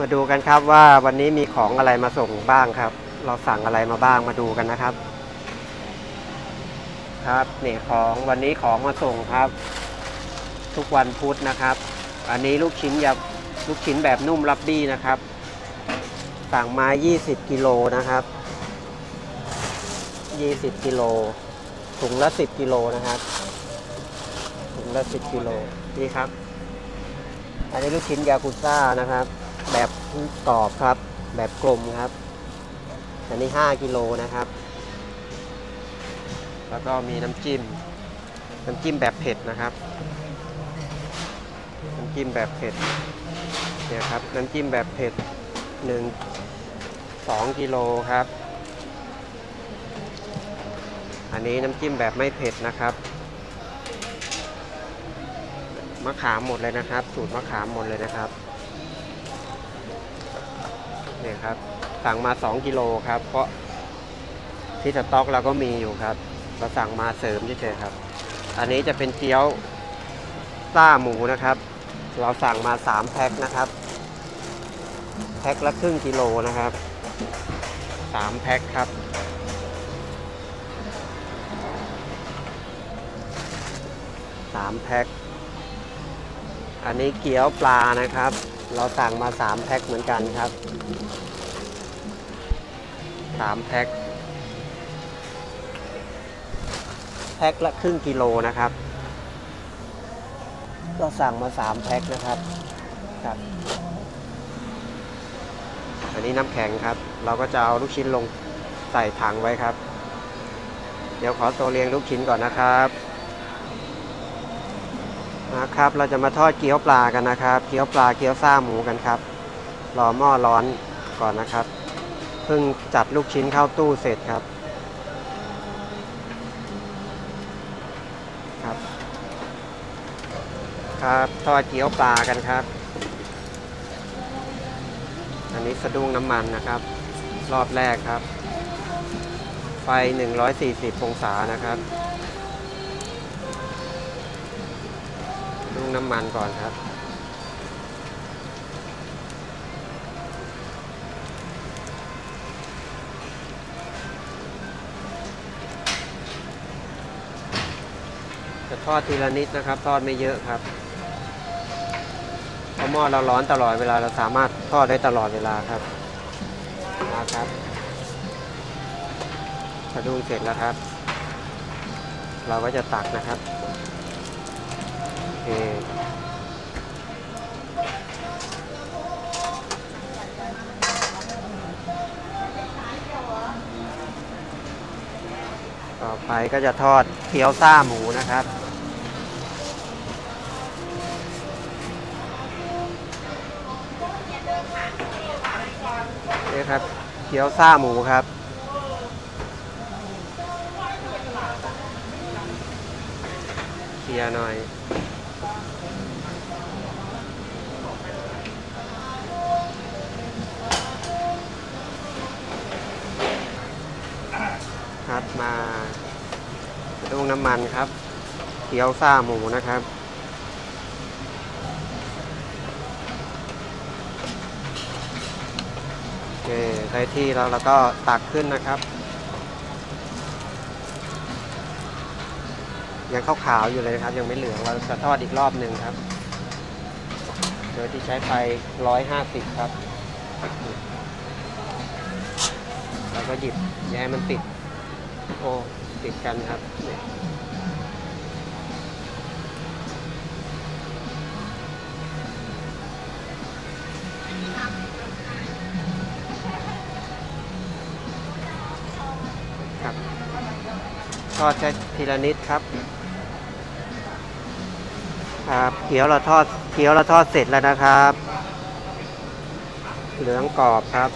มาดูกันครับว่าวันนี้มีของอะไรมาส่งบ้างครับ เราสั่งอะไรมาบ้างมาดูกันนะครับ ครับนี่ของวันนี้ของมาส่งครับ ทุกวันพุธนะครับ อันนี้ลูกชิ้นยาลูกชิ้นแบบนุ่มรับบี้นะครับ สั่งมา 20 กิโลนะครับ 20 กิโลถุงละ 10 กิโลนะครับถุงละ 10 กิโลนี่ครับ อันนี้ลูกชิ้นยากุซ่านะครับ แบบกรอบครับ แบบกลมครับ อันนี้ 5กิโลนะครับ แล้วก็มีน้ำจิ้ม น้ำจิ้มแบบเผ็ดนะครับ น้ำจิ้มแบบเผ็ดเนี่ยครับ น้ำจิ้มแบบเผ็ดหนึ่งสองกิโลครับ อันนี้น้ำจิ้มแบบไม่เผ็ดนะครับมะขามหมดเลยนะครับ สูตรมะขามหมดเลยนะครับ ครับ สั่งมา 2 กิโลครับ เพราะที่สต็อกเราก็มีอยู่ครับ เราสั่งมาเสริมเฉยๆครับ อันนี้จะเป็นเกี๊ยวซ่าหมูนะครับ เราสั่งมา 3 แพ็คนะครับ แพ็คละครึ่งกิโลนะครับ 3 แพ็คครับ3แพ็ค อันนี้เกี๊ยวปลานะครับ เราสั่งมา 3 แพ็คเหมือนกันครับ 3 แพ็ค แพ็คละครึ่งกิโลนะครับเราสั่งมา 3 แพ็คนะครับครับ อันนี้น้ำแข็งครับ เราก็จะเอาลูกชิ้นลงใส่ถังไว้ครับ เดี๋ยวขอตัวเรียงลูกชิ้นก่อนนะครับ นะครับ เราจะมาทอดเกี๊ยวปลากันนะครับ เกี๊ยวปลาเกี๊ยวซ่าหมูกันครับ รอหม้อร้อนก่อนนะครับ เพิ่งจัดลูกชิ้นเข้าตู้เสร็จครับ ครับ ครับ ทอดเกี๊ยวปลากันครับ อันนี้สะดุ้งน้ำมันนะครับ รอบแรกครับ ไฟ 140 องศานะครับ ดุ้งน้ำมันก่อนครับ จะทอดทีละนิดนะครับ ทอดไม่เยอะครับเพราะหม้อเราร้อนตลอดเวลาเราสามารถทอดได้ตลอดเวลาครับมาครับสะดุ้งเสร็จแล้วครับ เราก็จะตักนะครับ ต่อไปก็จะทอดเกี๊ยวซ่าหมูนะครับ นี่ครับเกี๊ยวซ่าหมูครับเคลียร์หน่อย มาดุ้งน้ำมันครับเกี๊ยวซ่าหมูนะครับโอเคได้ที่แล้วเราก็ตักขึ้นนะครับ ยังขาวๆอยู่เลยนะครับ ยังไม่เหลืองเราจะทอดอีกรอบหนึ่งครับ โดยที่ใช้ไฟ 150 ครับ แล้วก็หยิบแย้มันติด โอ้ติดกันครับครับทอดแค่ทีละนิดครับครับเกี๊ยวเราทอดเกี๊ยวเราทอดเสร็จแล้วนะครับ เหลืองกรอบครับ